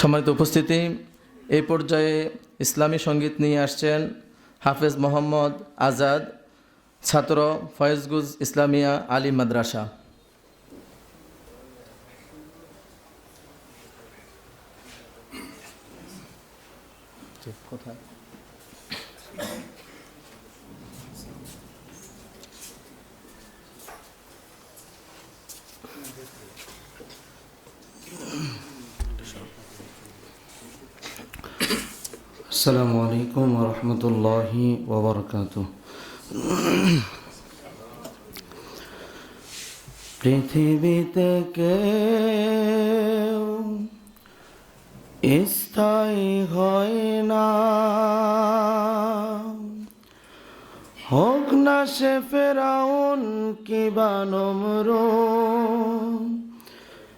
সম্মানিত উপস্থিতি, এই পর্যায়ে ইসলামী সংগীত নিয়ে আসছেন হাফেজ মোহাম্মদ আজাদ, ছাত্র ফয়েজগুজ ইসলামিয়া আলী মাদ্রাসা। কোথায় السلام عليكم ورحمة الله وبركاته পৃথিবীতে কেউ স্থায়ী হয় না হোক না সে ফেরাউন কি বানমর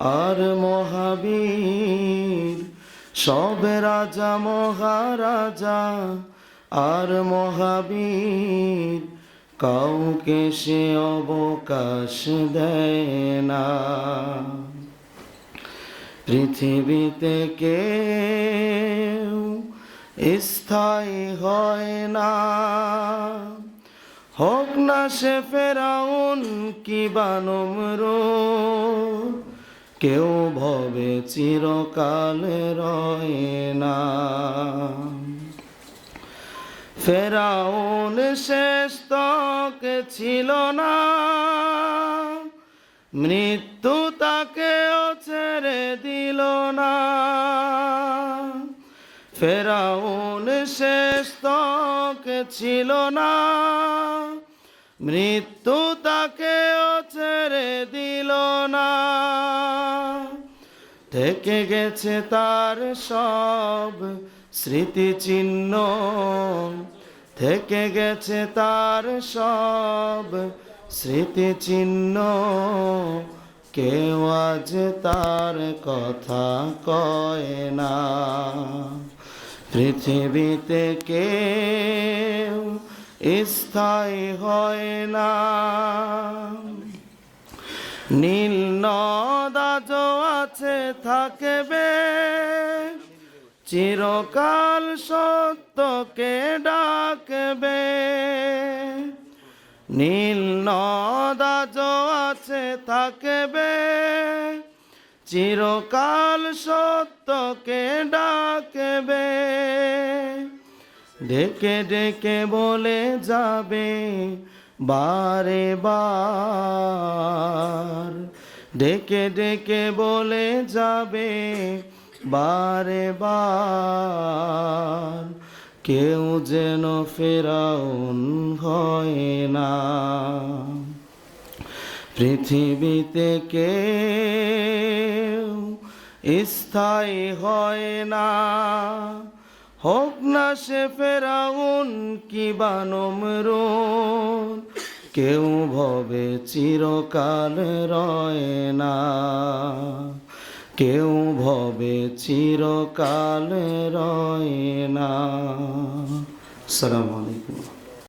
আর মহাবীর, সব রাজা, মহারাজা, আর মহাবীর, কাউকে সে অবকাশ দেয় না। পৃথিবীতে কেউ স্থায়ী হয় না। হোক না সে ফেরাউন কি বানমর কেউ ভবে চিরকাল রয় না। ফেরাউন শেষ তক ছিল না। মৃত্যু তাকেও ছেড়ে দিল না। ফেরাউন শেষ তক ছিল না। মৃত্যু তাকেও ছেড়ে দিল না। থেকে গেছে তার সব স্মৃতিচিহ্ন। থেকে গেছে তার সব স্মৃতিচিহ্ন। কেউ আজ তার কথা কয় না। পৃথিবীতে কেউ স্থায়ী হয় না। নীল নদাজ আছে, থাকবে। চিরকাল সত্যকে ডাকবে। নীল নদাজ আছে, থাকবে। চিরকাল সত্যকে ডাকবে। ডেকে ডেকে বলে যাবে বারে বার। ডেকে ডেকে বলে যাবে বারে বার। কেউ যেন ফেরাউন হয় না। পৃথিবীতে কেউ স্থায়ী হয় না। হোক না সে ফেরাউন কি বানমর কেউ ভবে চিরকাল রয় না। কেউ ভবে চিরকাল রয় না। সালাম আলাইকুম।